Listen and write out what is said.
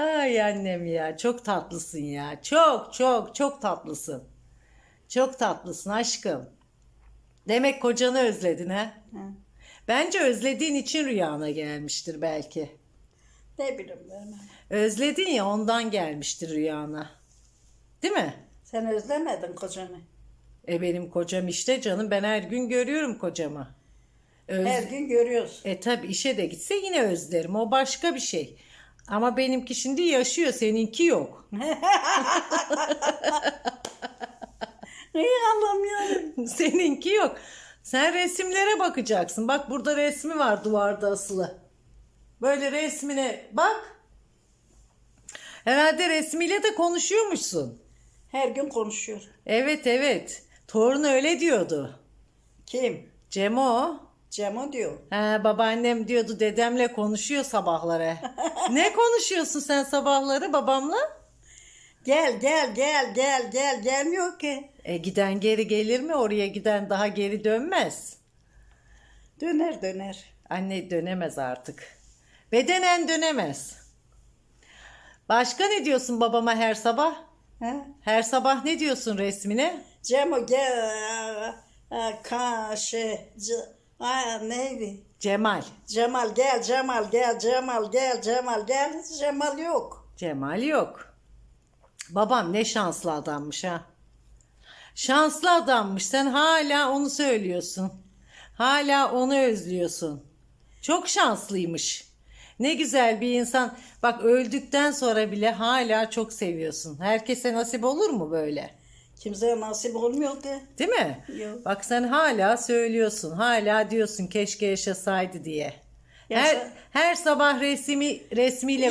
Ay annem ya çok tatlısın ya. Çok çok çok tatlısın. Çok tatlısın aşkım. Demek kocanı özledin ha? Ha. Bence özlediğin için rüyana gelmiştir belki. Ne bileyim ben. Özledin ya ondan gelmiştir rüyana. Değil mi? Sen özlemedin kocanı. E benim kocam işte canım ben her gün görüyorum kocamı. Öz- Her gün görüyoruz. E tabi işe de gitse yine özlerim o başka bir şey. Ama benimki şimdi yaşıyor seninki yok. Ey Allah'ım ya. Seninki yok. Sen resimlere bakacaksın. Bak burada resmi var duvarda asılı. Böyle resmine bak. Herhalde resmiyle de konuşuyormuşsun. Her gün konuşuyor. Evet evet. Torun öyle diyordu. Kim? Cemo. Cemo diyor. He, babaannem diyordu dedemle konuşuyor sabahları. ne konuşuyorsun sen sabahları babamla? Gel gel gel gel gel gelmiyor ki. E, giden geri gelir mi? Oraya giden daha geri dönmez. Döner döner. Anne dönemez artık. Bedenen dönemez. Başka ne diyorsun babama her sabah? Ha? Her sabah ne diyorsun resmine? Cemo gel. Aa, Kaşı. Aa, neydi? Cemal. Cemal gel Cemal gel Cemal gel Cemal gel. Cemal yok. Cemal yok. Babam ne şanslı adammış ha. Şanslı adammış. Sen hala onu söylüyorsun. Hala onu özlüyorsun. Çok şanslıymış. Ne güzel bir insan. Bak öldükten sonra bile hala çok seviyorsun. Herkese nasip olur mu böyle? Kimseye nasip olmuyor ki. Değil mi? Yok. Bak sen hala söylüyorsun. Hala diyorsun keşke yaşasaydı diye. Her, Yaşa- her sabah resmi resmiyle